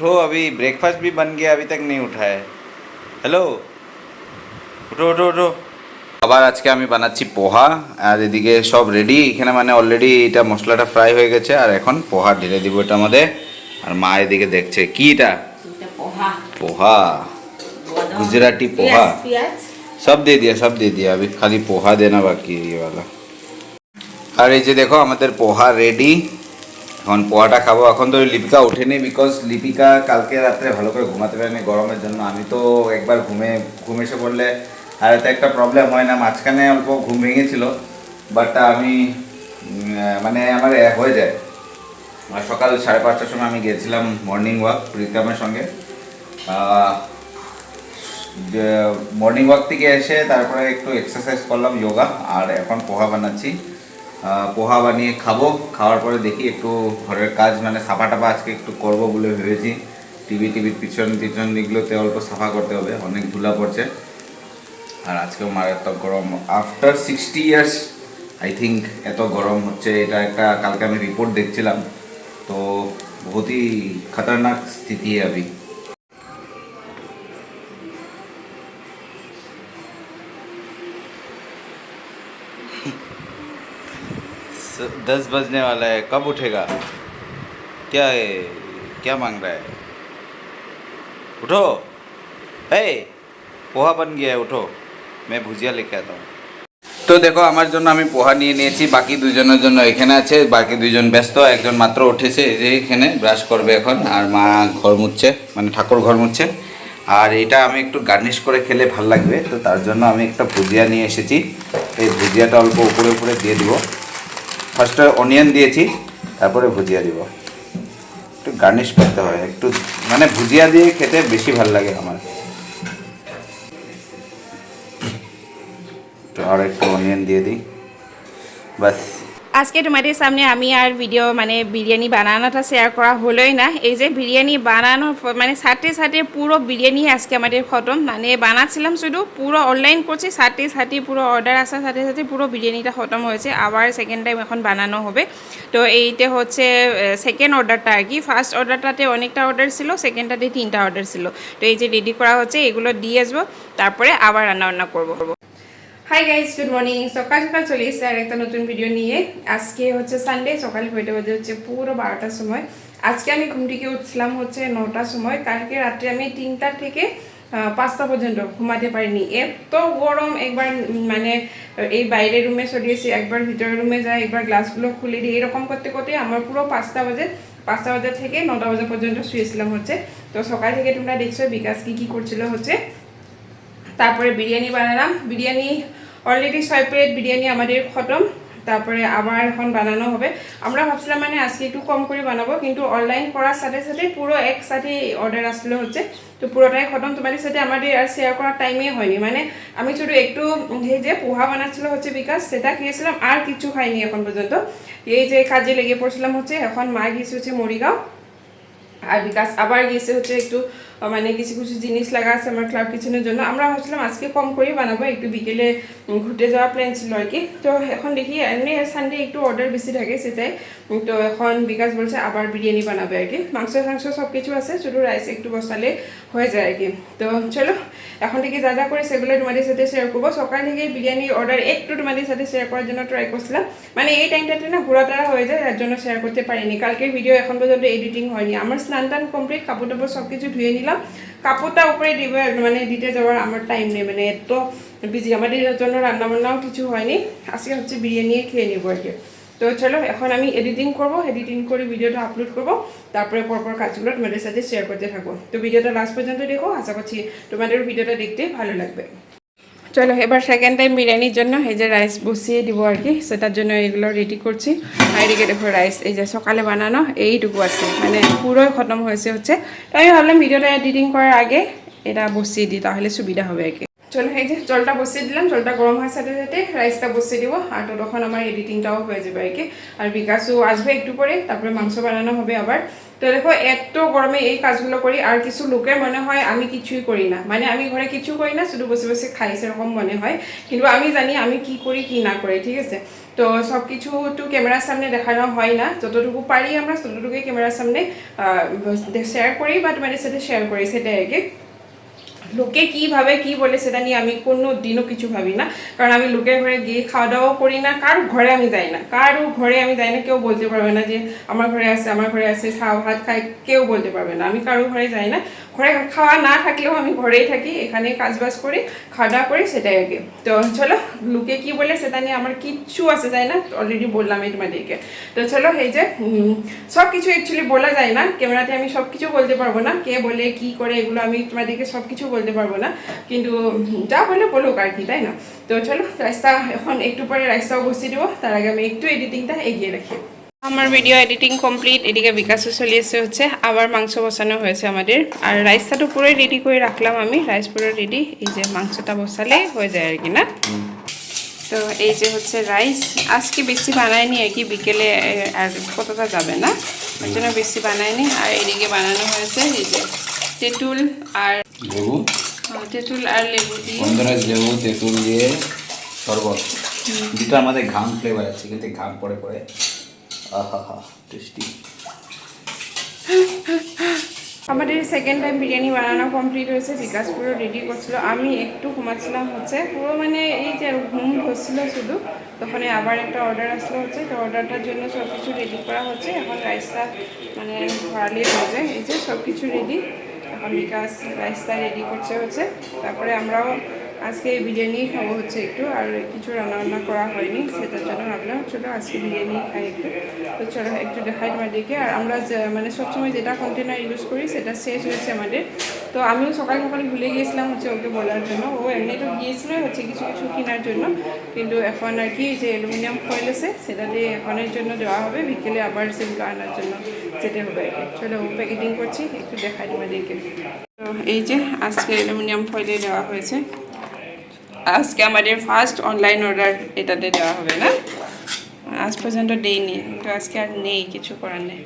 उठो अभी ब्रेकफास्ट भी बन गया अभी तक नहीं उठा है হ্যালো উঠো উঠো উঠো আবার আজকে আমি বানাচ্ছি পোহা আর এদিকে সব রেডি এখানে মানে অলরেডি এটা মশলাটা ফ্রাই হয়ে গেছে আর এখন পোহা ঢেলে দিব এটা আমাদের আর মা এদিকে দেখছে কি এটা এটা পোহা পোহা गुजराती पोहा পেঁয়াজ পেঁয়াজ सब दे दिया सब दे दिया अभी खाली पोहा देना बाकी है ये वाला আর এই যে দেখো আমাদের পোহা রেডি এখন পোহাটা খাব। এখন তো লিপিকা ওঠেনি বিকজ লিপিকা কালকে রাত্রে ভালো করে ঘুমাতে পারেনি গরমের জন্য। আমি তো একবার ঘুমে, ঘুম এসে পড়লে আর এতে একটা প্রবলেম হয় না, মাঝখানে অল্প ঘুম ভেঙেছিল বাট আমি মানে আমার হয়ে যায়। আর সকাল সাড়ে পাঁচটার সময় আমি গিয়েছিলাম মর্নিং ওয়াক প্রীতমের সঙ্গে। মর্নিং ওয়াক থেকে এসে তারপরে একটু এক্সারসাইজ করলাম যোগা আর এখন পোহা বানাচ্ছি। পোহা বানিয়ে খাব। খাওয়ার পরে দেখি একটু ঘরের কাজ মানে সাফা টাফা আজকে একটু করব বলে ভেবেছি। টিভি, টিভির পিছন পিছন দিকগুলোতে অল্প সাফা করতে হবে, অনেক ধুলা পড়ছে। আর আজকেও মারাত্মক গরম। After sixty years I think এত গরম হচ্ছে, এটা একটা, কালকে আমি রিপোর্ট দেখছিলাম। তো বহুতই খতরনাক স্থিতি আমি दस बजने वाला है कब उठेगा क्या है क्या मांग रहा है उठो हे पोहा बन गया है उठो मैं भुजिया लेके आता हूँ তো দেখো আমার জন্য আমি পোহা নিয়ে নিয়েছি বাকি দুজনের জন্য এখানে আছে বাকি দুজন ব্যস্ত একজন মাত্র উঠেছে এই যে এখানে ব্রাশ করবে এখন আর মা ঘর মুছছে মানে ঠাকুর ঘর মুছছে আর এটা আমি একটু গার্নিশ করে খেলে ভাল লাগবে তো তার জন্য আমি একটা ভুজিয়া নিয়ে এসেছি এই ভুজিয়াটা অল্প উপরে উপরে দিয়ে দিব ফার্স্টে অনিয়ন দিয়েছি, তারপরে ভুজিয়া দিব। একটু গার্নিশ করতে হয় একটু মানে ভুজিয়া দিয়ে খেতে বেশি ভালো লাগে আমার। আর একটু অনিয়ন দিয়ে দিই। বাস আজকে তোমাদের সামনে আমি আর ভিডিও মানে বিরিয়ানি বানানোটা শেয়ার করা হলোই না। এই যে বিরিয়ানি বানানোর প- মানে সাথে সাথে পুরো বিরিয়ানি আজকে আমাদের খতম। মানে বানাচ্ছিলাম শুধু, পুরো অনলাইন করছি, সাথে সাথে পুরো অর্ডার আসার সাথে সাথে পুরো বিরিয়ানিটা খতম হয়েছে। আবার সেকেন্ড টাইম এখন বানানো হবে। তো এইটা হচ্ছে সেকেন্ড অর্ডারটা আর কি। ফার্স্ট অর্ডারটাতে অনেকটা অর্ডার ছিল সেকেন্ডটাতে তিনটা অর্ডার ছিল। তো এই যে রেডি করা হচ্ছে, এগুলো দিয়ে আসব। তারপরে আবার রান্না বান্না করব। হাই গাইজ গুড মর্নিং সকাল সকাল চলে এসেছে আর একটা নতুন ভিডিও নিয়ে। আজকে হচ্ছে সানডে সকাল হইতে বাজে হচ্ছে পুরো বারোটার সময়। আজকে আমি ঘুম থেকে উঠছিলাম হচ্ছে নটার সময়। কালকে রাত্রে আমি তিনটা থেকে পাঁচটা পর্যন্ত ঘুমাতে পারিনি। এত গরম, একবার মানে এই বাইরের রুমে সরিয়েছি একবার ভিতরের রুমে যাই, একবার গ্লাসগুলো খুলে দিই, এরকম করতে করতে আমার পুরো পাঁচটা বাজে পাঁচটা বাজে থেকে নটা বাজে পর্যন্ত শুয়েছিলাম হচ্ছে। তো সকাল থেকে তোমরা দেখছ বিকাশ কি কি করছিল হচ্ছে। তারপরে বিরিয়ানি বানালাম। বিরিয়ানি অলরেডি ছয় প্লেট বিরিয়ানি আমাদের খতম, তারপরে আবার এখন বানানো হবে। আমরা ভাবছিলাম মানে আজকে একটু কম করে বানাবো, কিন্তু অনলাইন করার সাথে সাথে পুরো একসাথে অর্ডার আসলে হচ্ছে। তো পুরোটাই খতম, তোমাদের সাথে আমাদের আর শেয়ার করার টাইমে হয়নি। মানে আমি শুধু একটু এই যে পোহা বানাচ্ছিল হচ্ছে বিকাশ, সেটা খেয়েছিলাম, আর কিছু খাইনি এখন পর্যন্ত। এই যে কাজে লেগে পড়ছিলাম হচ্ছে, এখন মা গিয়েছে হচ্ছে মরিগাঁও, আর বিকাশ আবার গিয়েছে হচ্ছে একটু মানে কিছু কিছু জিনিস লাগা আছে আমার ক্লাব কিচেনের জন্য। আমরা ভাবছিলাম আজকে কম করেই বানাবো, একটু বিকেলে ঘুরতে যাওয়ার প্ল্যান ছিল আর কি। তো এখন দেখি, এমনি সানডে একটু অর্ডার বেশি থাকে সেটাই। তো এখন বিকাশ বলছে আবার বিরিয়ানি বানাবে আর কি। মাংস টাংস সব কিছু আছে, শুধু রাইস একটু বসালে হয়ে যায় আর কি। তো চলো, এখন থেকে যা যা করে সেগুলো তোমাদের সাথে শেয়ার করব। সকাল থেকে বিরিয়ানি অর্ডার একটু তোমাদের সাথে শেয়ার করার জন্য ট্রাই করছিলাম। মানে এই টাইমটাতে না ঘোরাটারা হয়ে যায়, তার জন্য শেয়ার করতে পারিনি। কালকের ভিডিও এখন পর্যন্ত এডিটিং হয়নি। আমার স্নান টান কমপ্লিট কাপড় টাপড় সব কিছু ধুয়ে নিলাম। কাপড়টা উপরে দিবে মানে দিতে যাওয়ার আমার টাইম নেই মানে এত বিজি আমাদের জন্য রান্নাবান্নাও কিছু হয়নি। আজকে হচ্ছে বিরিয়ানি খেয়ে নিব আর কি। তো চলো, এখন আমি এডিটিং করব এডিটিং করে ভিডিওটা আপলোড করব। তারপরে পরপর কাজগুলো তোমাদের সাথে শেয়ার করতে থাকব। তো ভিডিওটা লাস্ট পর্যন্ত দেখো। আশা করছি তোমাদের ভিডিওটা দেখতে ভালো লাগবে। চলো, এবার সেকেন্ড টাইম বিরিয়ানির জন্য এই যে রাইস বসিয়ে দিব আর কি সেটার জন্য এগুলো রেডি করছি। আর দেখো রাইস এই যে সকালে বানানো, এইটুকু আছে। মানে পুরোই খতম হয়েছে হচ্ছে। তো আমি ভাবলাম ভিডিওটা এডিটিং করার আগে এটা বসিয়ে দিই, তাহলে সুবিধা হবে আর কি। চলো, এই যে জলটা বসিয়ে দিলাম, জলটা গরম হওয়ার সাথে সাথে রাইসটা বসিয়ে দিব। আর তখন আমার এডিটিংটাও হয়ে যাবে আর কি আর বিকাশও আসবে একটু পরে, তারপরে মাংস বানানো হবে আবার। তো দেখো, এত গরমে এই কাজগুলো করি, আর কিছু লোকের মনে হয় আমি কিছুই করি না। মানে আমি ঘরে কিছু করি না, শুধু বসে বসে খাই, সেরকম মনে হয়। কিন্তু আমি জানি আমি কি করি, কি না করি, ঠিক আছে? তো সব কিছু তো ক্যামেরার সামনে দেখানো হয় না। যতটুকু পারি আমরা, ততটুকুই ক্যামেরার সামনে শেয়ার করি বা তোমাদের সাথে শেয়ার করি, সেটাই আর কি লোকে কি ভাবে কি বলে সেটা নিয়ে আমি কোনো দিনও কিছু ভাবি না। কারণ আমি লোকের ঘরে গিয়ে খাওয়া দাওয়াও করি না, কার ঘরে আমি যাই না। কারও ঘরে আমি যাই না, কেউ বলতে পারবে না যে, আমার ঘরে আছে আমার ঘরে আছে খাওয়া ভাত খায়, কেউ বলতে পারবে না। আমি কারও ঘরে যাই না। ঘরে খাওয়া না থাকলেও আমি ঘরেই থাকি এখানে কাজ বাজ করি খাওয়া দাওয়া করি, সেটাই আগে। তো চলো, লোকে কি বলে সেটা নিয়ে আমার কিচ্ছু আসে যায় না? অলরেডি বললাম এই তোমাদেরকে তো চলো, এই যে সব কিছু অ্যাকচুয়ালি বলা যায় না, ক্যামেরাতে আমি সব কিছু বলতে পারব না, কে বলে, কি করে, এগুলো আমি তোমাদেরকে সব কিছু বলতে পারব না। কিন্তু, যা বলে বলুক আর কি, তাই না? তো চলো রাস্তা এখন একটু পরে রাস্তাও বসিয়ে দেবো, তার আগে আমি একটু এডিটিংটা এগিয়ে রাখি। আমার ভিডিও এডিটিং কমপ্লিট এদিকে বিকাশও চলি আছে হচ্ছে আবার মাংস বসানো হয়েছে আমাদের। আর রাইসটা তো পুরোই রেডি করে রাখলাম আমি রাইস পুরো রেডি এই যে মাংসটা বসালে হয়ে যায় আর কি না? তো এই যে হচ্ছে রাইস আজকে বেশি বানায়নি আর কি বিকেলে আর কতটা যাবে না? ওই জন্য বেশি বানায়নি। আর এদিকে বানানো হয়েছে এই যে তেঁতুল আর লেবু। তেঁতুল আর লেবু দিয়ে। লেবু তেঁতুল দিয়ে শরবত। দুটার মধ্যে ঘাম ফ্লেভার আছে কিন্তু ঘাম পড়ে পড়ে। আমাদের সেকেন্ড টাইম বিরিয়ানি বানানো কমপ্লিট হয়েছে, বিকাশ পুরো রেডি করছিল। আমি একটু ঘুমাচ্ছিলাম হচ্ছে, পুরো মানে এই যে ঘুম ধরছিল শুধু তখন আবার একটা অর্ডার আসলো হচ্ছে। তো অর্ডারটার জন্য সব কিছু রেডি করা হচ্ছে। এখন রাইসটা মানে ভাড়ালিয়ে হয়েছে, এই যে সব কিছু রেডি এখন বিকাশ রাইসটা রেডি করছে হচ্ছে। তারপরে আমরাও আজকে বিরিয়ানি খাব হচ্ছে একটু, আর কিছু রান্না বান্না করা হয়নি সেটার জন্য ভাবলাম, চলো আজকে বিরিয়ানি খাই একটু। তো চলো একটু দেখাই তোমাদেরকে আর আমরা মানে সবসময় যেটা কন্টেনার ইউজ করি, সেটা শেষ হয়েছে আমাদের। তো আমিও সকাল সকাল ভুলে গিয়েছিলাম হচ্ছে ওকে বলার জন্য। ও এমনি তো গিয়েছিল হচ্ছে কিছু কিছু কেনার জন্য, কিন্তু এখন আর কি যে অ্যালুমিনিয়াম ফয়েল আছে, সেটা দিয়ে এখনের জন্য দেওয়া হবে, বিকেলে আবার সেগুলো আনার জন্য যেতে হবে আর কি। প্যাকেটিং করছি, একটু দেখাই তোমাদেরকে। তো এই যে, আজকে অ্যালুমিনিয়াম ফয়েলে দেওয়া হয়েছে। আজকে আমাদের ফার্স্ট অনলাইন অর্ডার এটাতে দেওয়া হবে না? আজ পর্যন্ত দেইনি তো আজকে আর নেই, কিছু করার নেই।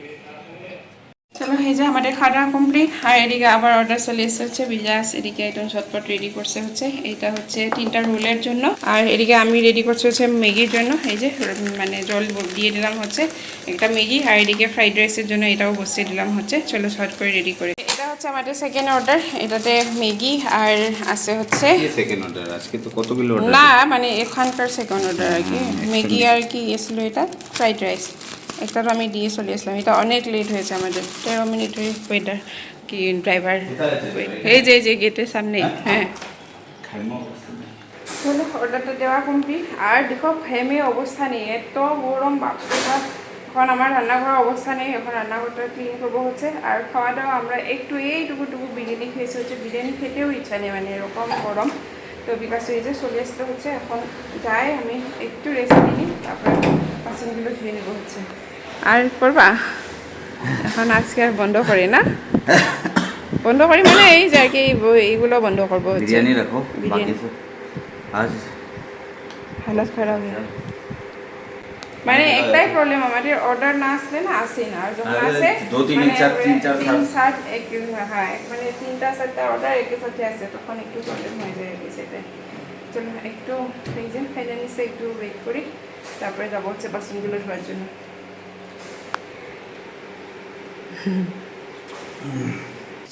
চলো, এই যে আমাদের খাওয়া কমপ্লিট আর এদিকে আবার অর্ডার চলে এসে হচ্ছে বিলাস এদিকে একদম ঝটপট রেডি করছে হচ্ছে এইটা হচ্ছে তিনটা রোলের জন্য। আর এদিকে আমি রেডি করছি হচ্ছে ম্যাগির জন্য, এই যে মানে জল দিয়ে দিলাম হচ্ছে একটা ম্যাগি। আর এদিকে ফ্রাইড রাইসের জন্য এটাও বসিয়ে দিলাম হচ্ছে। চলো শর্ট করে রেডি করে। হচ্ছে আমাদের সেকেন্ড অর্ডার এটাতে ম্যাগি আর আছে হচ্ছে সেকেন্ড অর্ডার আজকে তো কতগুলো অর্ডার না মানে এখানকার সেকেন্ড অর্ডার আর কি। ম্যাগি আর কি এসেছিল এটা? ফ্রাইড রাইস একটা তো আমি দিয়ে চলে আসলাম। এটা অনেক লেট হয়েছে আমাদের। তেরো মিনিটের ওয়েটার কি ড্রাইভার এই যে এই যে গেটের সামনে হ্যাঁ? চলো অর্ডারটা দেওয়া কমপ্লিট আর দেখো ফ্যামে অবস্থা নেই। এত গরম বাপরে বাপ। এখন আমার রান্নাঘরের অবস্থা নেই এখন রান্নাঘরটা ক্লিন করব হচ্ছে। আর খাওয়া দাওয়া আমরা একটু এইটুকু টুকু বিরিয়ানি খেয়েছি হচ্ছে। বিরিয়ানি খেতেও ইচ্ছা নেই মানে এরকম গরম। তো বিকাশ এই যে চলে আসতে হচ্ছে। এখন যাই আমি একটু রেস্ট নিই তারপরে বাসনগুলো ধুয়ে নেব হচ্ছে। আর করবা? এখন আজকে আর বন্ধ করি না? বন্ধ করি মানে এই যে আর কি এইগুলো বন্ধ করব বিরিয়ানি রাখো বিরিয়ানি। আজ হালত খারাপ হয়ে। মানে একটাই প্রবলেম আমাদের অর্ডার না আসলে না আসে না। আর যখন আসে দো তিন মানে চার, তিন চার, তিন সাত। এক হ্যাঁ মানে তিনটা চারটা অর্ডার একের সাথে আসে তখন একটু প্রবলেম হয়ে যায় সেটাই চলো একটু এই যে খাইলে নিচে একটু ওয়েট করি তারপরে যাব হচ্ছে বাসনগুলো ধোয়ার জন্য।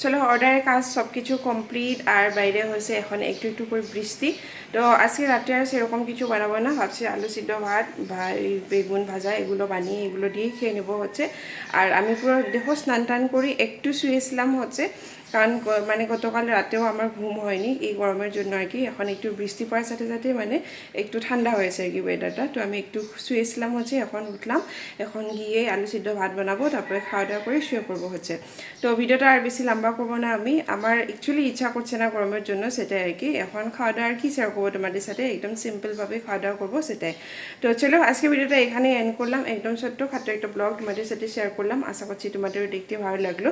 চলো অর্ডারের কাজ সব কিছু কমপ্লিট আর বাইরে হয়েছে এখন একটু একটু করে বৃষ্টি। তো আজকে রাত্রে আর সেরকম কিছু বানাবো না, ভাবছি আলু সিদ্ধ ভাত বেগুন ভাজা এগুলো বানিয়ে এগুলো দিয়ে খেয়ে নেব হচ্ছে। আর আমি পুরো দেখো স্নান টান করি, একটু শুয়েছিলাম হচ্ছে। কারণ মানে গতকাল রাতেও আমার ঘুম হয়নি, এই গরমের জন্য আর কি। এখন একটু বৃষ্টি পড়ার সাথে সাথে মানে একটু ঠান্ডা হয়েছে আর কি ওয়েদারটা তো আমি একটু শুয়েছিলাম হচ্ছে, এখন উঠলাম। এখন গিয়ে আলু সিদ্ধ ভাত বানাবো, তারপরে খাওয়া দাওয়া করে শুয়ে পড়ব হচ্ছে। তো ভিডিওটা আর বেশি লম্বা করব না আমি। আমার অ্যাকচুয়ালি ইচ্ছা করছে না গরমের জন্য সেটাই আর কি। এখন খাওয়া দাওয়া আর কি শেয়ার করব তোমাদের সাথে, একদম সিম্পলভাবে খাওয়া দাওয়া করব সেটাই। তো চলো, আজকে ভিডিওটা এখানে এন্ড করলাম। একদম ছোট্ট খাটো একটা ব্লগ তোমাদের সাথে শেয়ার করলাম। আশা করছি তোমাদেরও দেখতে ভালো লাগল।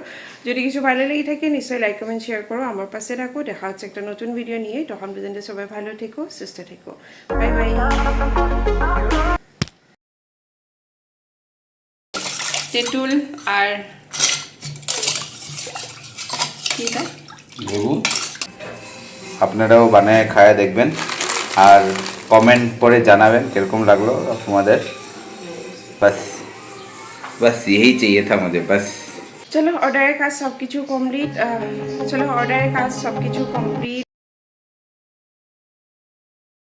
যদি কিছু ভালো লেগে থাকে, নিশ্চয়ই অবশ্যই লাইক কমেন্ট শেয়ার করো। আমার পাশে রাখো। দেখা হচ্ছে একটা নতুন ভিডিও নিয়ে। তখন পর্যন্ত সবাই ভালো থেকো, সুস্থ থেকো। বাই বাই তেঁতুল আর লেবু আপনারাও বানায় খায় দেখবেন। আর কমেন্ট পরে জানাবেন কীরকম লাগল তোমাদের। বাস বাস, এই চাইয়ে থা আমাদের বাস। চলো অর্ডারের কাজ সব কিছু কমপ্লিট চলো অর্ডারের কাজ সব কিছু কমপ্লিট